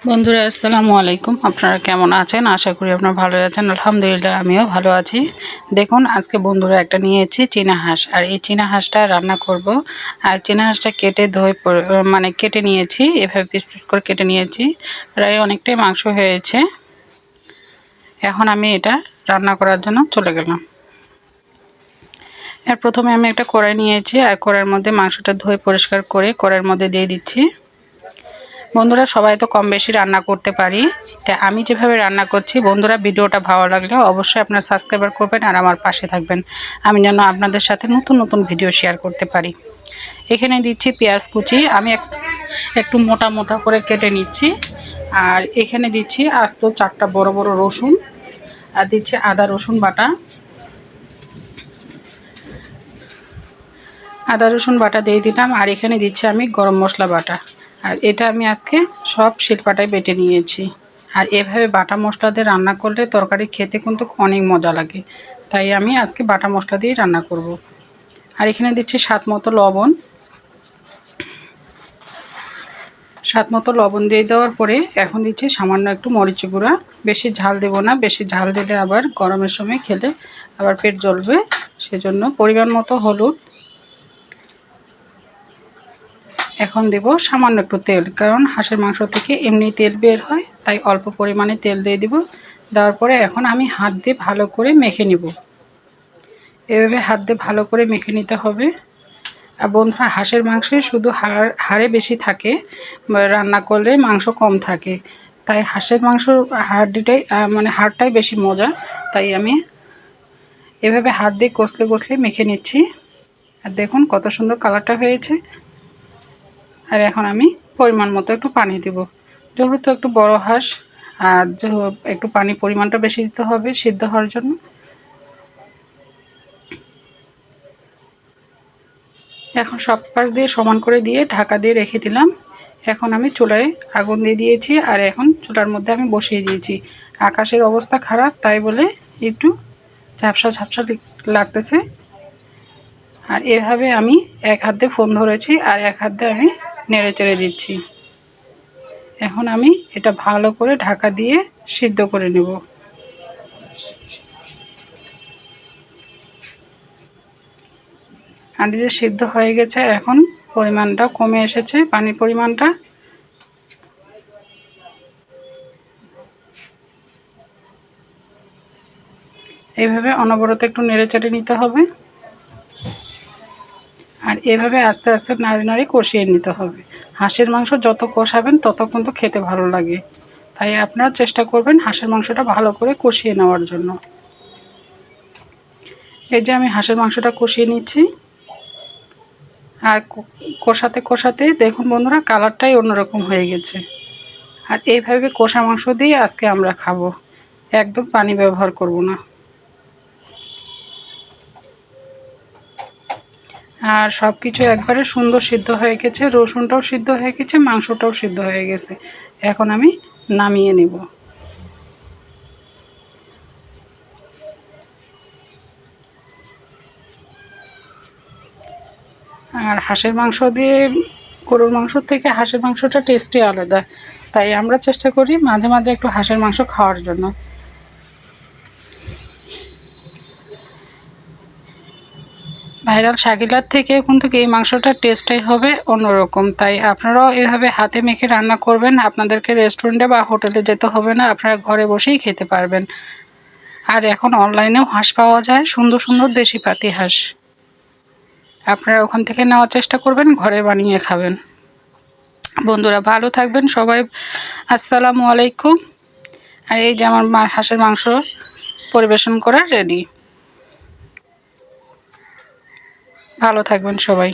বন্ধুরা, আসসালামু আলাইকুম। আপনারা কেমন আছেন? আশা করি আপনারা ভালো আছেন। আলহামদুলিল্লাহ, আমিও ভালো আছি। দেখুন, আজকে বন্ধুরা একটা নিয়েছি চীনা হাঁস। আর এই চীনা হাঁসটা রান্না করব। আর চীনা হাঁসটা কেটে ধুয়ে মানে কেটে নিয়েছি। এভাবে পিস পিস করে কেটে নিয়েছি। প্রায় অনেকটাই মাংস হয়েছে। এখন আমি এটা রান্না করার জন্য চলে গেলাম। এর প্রথমে আমি একটা কড়াই নিয়েছি। আর কড়াইয়ের মধ্যে মাংসটা ধুয়ে পরিষ্কার করে কড়াইয়ের মধ্যে দিয়ে দিচ্ছি। বন্ধুরা সবাই তো কম বেশি রান্না করতে পারি। তাই আমি যেভাবে রান্না করছি, বন্ধুরা ভিডিওটা ভালো লাগলে অবশ্যই আপনার সাবস্ক্রাইবার করবেন আর আমার পাশে থাকবেন। আমি যেন আপনাদের সাথে নতুন নতুন ভিডিও শেয়ার করতে পারি। এখানে দিচ্ছি পেঁয়াজ কুচি। আমি এক- একটু মোটা মোটা করে কেটে নিচ্ছি। আর এখানে দিচ্ছি আস্ত চারটা বড় বড় রসুন। আর দিচ্ছি আদা রসুন বাটা। আদা রসুন বাটা দিয়ে দিলাম। আর এখানে দিচ্ছি আমি গরম মশলা বাটা। আর এটা আমি আজকে সব শিলপাটায় বেটে নিয়েছি। আর এভাবে বাটা মশলা দিয়ে রান্না করলে তরকারি খেতে কিন্তু অনেক মজা লাগে। তাই আমি আজকে বাটা মশলা দিয়ে রান্না করব। আর এখানে দিচ্ছি স্বাদ মতো লবণ। স্বাদ মতো লবণ দিয়ে দেওয়ার পরে এখন দিচ্ছি সামান্য একটু মরিচ গুঁড়া। বেশি ঝাল দেব না, বেশি ঝাল দিলে আবার গরমের সময় খেলে আবার পেট জ্বলবে। সেজন্য পরিমাণ মতো হলুদ এখন দেব সামান্য একটু তেল, কারণ হাঁসের মাংস থেকে এমনি তেল বের হয়, তাই অল্প পরিমাণে তেল দিয়ে দিব। দেওয়ার পরে এখন আমি হাত দিয়ে ভালো করে মেখে নিব। এভাবে হাত দিয়ে ভালো করে মেখে নিতে হবে। আর বন্ধুরা, হাঁসের মাংসে শুধু হাড়, হাড়ে বেশি থাকে রান্না করলে মাংস কম থাকে। তাই হাঁসের মাংস হাড্ডিটাই মানে হাড়টাই বেশি মজা। তাই আমি এভাবে হাত দিয়ে কষলে কষলে মেখে নিচ্ছি। আর দেখুন কত সুন্দর কালারটা হয়েছে। আর এখন আমি পরিমাণ মতো একটু পানি দেব। যেহেতু একটু বড় হাঁস, আর একটু পানি পরিমাণটা বেশি দিতে হবে সিদ্ধ হওয়ার জন্য। এখন সব পাশ দিয়ে সমান করে দিয়ে ঢাকা দিয়ে রেখে দিলাম। এখন আমি চুলায় আগুন দিয়ে দিয়েছি, আর এখন চুলার মধ্যে আমি বসিয়ে দিয়েছি। আকাশের অবস্থা খারাপ, তাই বলে একটু ঝাপসা ঝাপসা লাগতেছে। আর এভাবে আমি এক হাত ফোন ধরেছি, আর এক হাত আমি নেড়ে চেড়ে দিচ্ছি। এখন আমি এটা ভালো করে ঢাকা দিয়ে সিদ্ধ করে নেব। আর যে সিদ্ধ হয়ে গেছে, এখন পরিমাণটা কমে এসেছে, পানির পরিমাণটা। এইভাবে অনবরত একটু নেড়ে চেড়ে নিতে হবে। এভাবে আস্তে আস্তে নাড়ি নাড়ি কষিয়ে নিতে হবে। হাঁসের মাংস যত কষাবেন তত কিন্তু খেতে ভালো লাগে। তাই আপনারা চেষ্টা করবেন হাঁসের মাংসটা ভালো করে কষিয়ে নেওয়ার জন্য। এই যে আমি হাঁসের মাংসটা কষিয়ে নিচ্ছি। আর কষাতে কষাতে দেখুন বন্ধুরা কালারটাই অন্যরকম হয়ে গেছে। আর এইভাবে কষা মাংস দিয়ে আজকে আমরা খাব। একদম পানি ব্যবহার করব না। আর সব কিছু একবারে সুন্দর সিদ্ধ হয়ে গেছে, রসুনটাও সিদ্ধ হয়ে গেছে, মাংসটাও সিদ্ধ হয়ে গেছে। এখন আমি নামিয়ে নেব। আর হাঁসের মাংস দিয়ে গরুর মাংস থেকে হাঁসের মাংসটা টেস্টই আলাদা। তাই আমরা চেষ্টা করি মাঝে মাঝে একটু হাঁসের মাংস খাওয়ার জন্য। ভাইরাল শাকিলার থেকে কিন্তু এই মাংসটার টেস্টটাই হবে অন্যরকম। তাই আপনারাও এভাবে হাতে মেখে রান্না করবেন, আপনাদেরকে রেস্টুরেন্টে বা হোটেলে যেতে হবে না, আপনারা ঘরে বসেই খেতে পারবেন। আর এখন অনলাইনেও হাঁস পাওয়া যায়, সুন্দর সুন্দর দেশি পাতি হাঁস। আপনারা ওখান থেকে নেওয়ার চেষ্টা করবেন, ঘরে বানিয়ে খাবেন। বন্ধুরা, ভালো থাকবেন সবাই। আসসালামু আলাইকুম। আর এই যে আমার হাঁসের মাংস পরিবেশন করা রেডি ভালো থাকবেন সবাই।